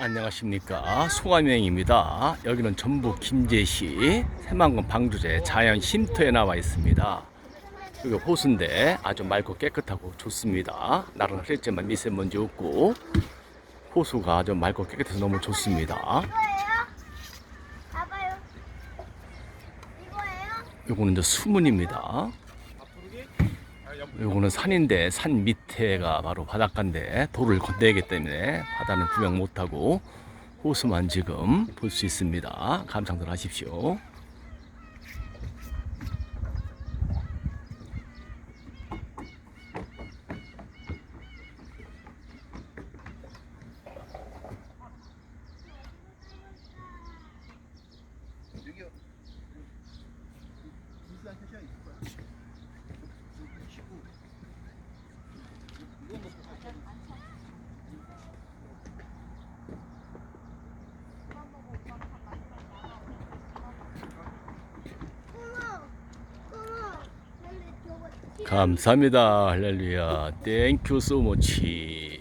안녕하십니까 소감여행입니다 여기는 전북 김제시 새만금 방주제 자연 쉼터에 나와 있습니다 여기 호수인데 아주 맑고 깨끗하고 좋습니다 날은 흐렸지만 미세먼지 없고 호수가 아주 맑고 깨끗해서 너무 좋습니다 이거예요? 봐봐요. 이거예요? 요거는 이제 수문입니다 요거는 산인데 산 밑에가 바로 바닷가인데 도를 건너기 때문에 바다는 구경 못하고 호수만 지금 볼 수 있습니다. 감상들 하십시오. 어머, 어머. 근데 저거 감사합니다. 할렐루야. 땡큐 소모치.